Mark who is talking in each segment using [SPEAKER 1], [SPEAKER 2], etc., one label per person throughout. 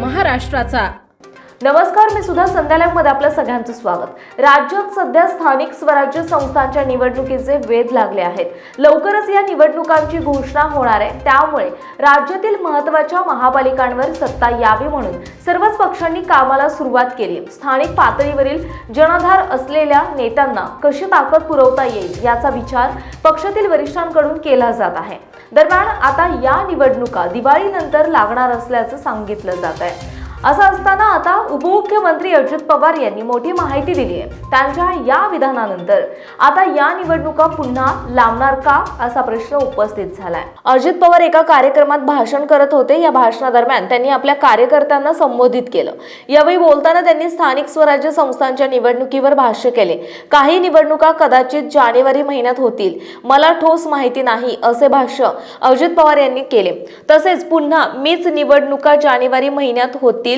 [SPEAKER 1] महाराष्ट्राचा.
[SPEAKER 2] नमस्कार मी सुद्धा संध्यालयमध्ये आपलं सगळ्यांचं स्वागत. राज्यात सध्या स्थानिक स्वराज्य संस्थांच्या निवडणुकीचे वेध लागले आहेत. लवकरच या निवडणुकांची घोषणा होणार आहे. त्यामुळे राज्यातील महत्त्वाच्या महापालिकांवर सत्ता यावी म्हणून सर्वच पक्षांनी कामाला सुरुवात केली. स्थानिक पातळीवरील जनाधार असलेल्या नेत्यांना कशी ताकद पुरवता येईल याचा विचार पक्षातील वरिष्ठांकडून केला जात आहे. दरम्यान आता या निवडणुका दिवाळीनंतर लागणार असल्याचं सांगितलं जात आहे. असं असताना आता उपमुख्यमंत्री अजित पवार यांनी मोठी माहिती दिली आहे. त्यांच्या या विधानानंतर आता या निवडणुका पुन्हा लांबणार का असा प्रश्न उपस्थित झालाय. अजित पवार एका कार्यक्रमात भाषण करत होते. या भाषणादरम्यान त्यांनी आपल्या कार्यकर्त्यांना संबोधित केलं. यावेळी बोलताना त्यांनी स्थानिक स्वराज्य संस्थांच्या निवडणुकीवर भाष्य केले. काही निवडणुका कदाचित जानेवारी महिन्यात होतील. मला ठोस माहिती नाही असे भाष्य अजित पवार यांनी केले. तसेच पुन्हा मीच निवडणुका जानेवारी महिन्यात होतील.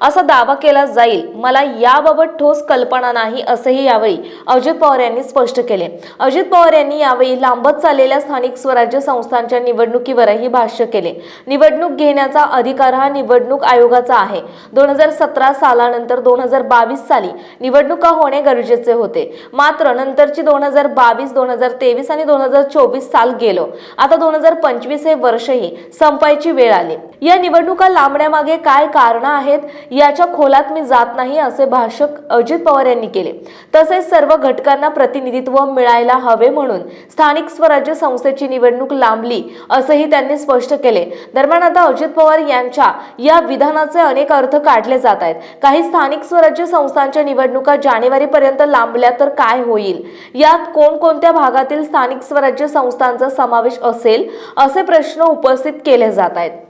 [SPEAKER 2] असा दावा केला जाईल. मला याबाबत ठोस कल्पना नाही असंही यावेळी अजित पवार यांनी स्पष्ट केले. अजित पवार यांनी यावेळी लांबत चाललेल्या स्थानिक स्वराज्य संस्थांच्या निवडणुकीवरही भाष्य केले. निवडणूक घेण्याचा अधिकार हा निवडणूक आयोगाचा आहे. दोन हजार सतरा सालानंतर दोन हजार बावीस साली निवडणुका होणे गरजेचे होते. मात्र नंतरची दोन हजार बावीस दोन हजार तेवीस आणि दोन हजार चोवीस साल गेलो. आता दोन हजार पंचवीस हे वर्षही संपायची वेळ आली. या निवडणुका लांबण्यामागे काय कारण आहे आहेत याच्या खोलात मी जात नाही असे भाषक अजित पवार यांनी केले. तसेच सर्व घटकांना प्रतिनिधित्व मिळायला हवे म्हणून स्थानिक स्वराज्य संस्थेची निवडणूक लांबली असंही त्यांनी स्पष्ट केले. दरम्यान आता अजित पवार यांच्या या विधानाचे अनेक अर्थ काढले जात आहेत. काही स्थानिक स्वराज्य संस्थांच्या निवडणुका जानेवारी पर्यंत लांबल्या तर काय होईल? यात कोणकोणत्या भागातील स्थानिक स्वराज्य संस्थांचा समावेश असेल? असे प्रश्न उपस्थित केले जात आहेत.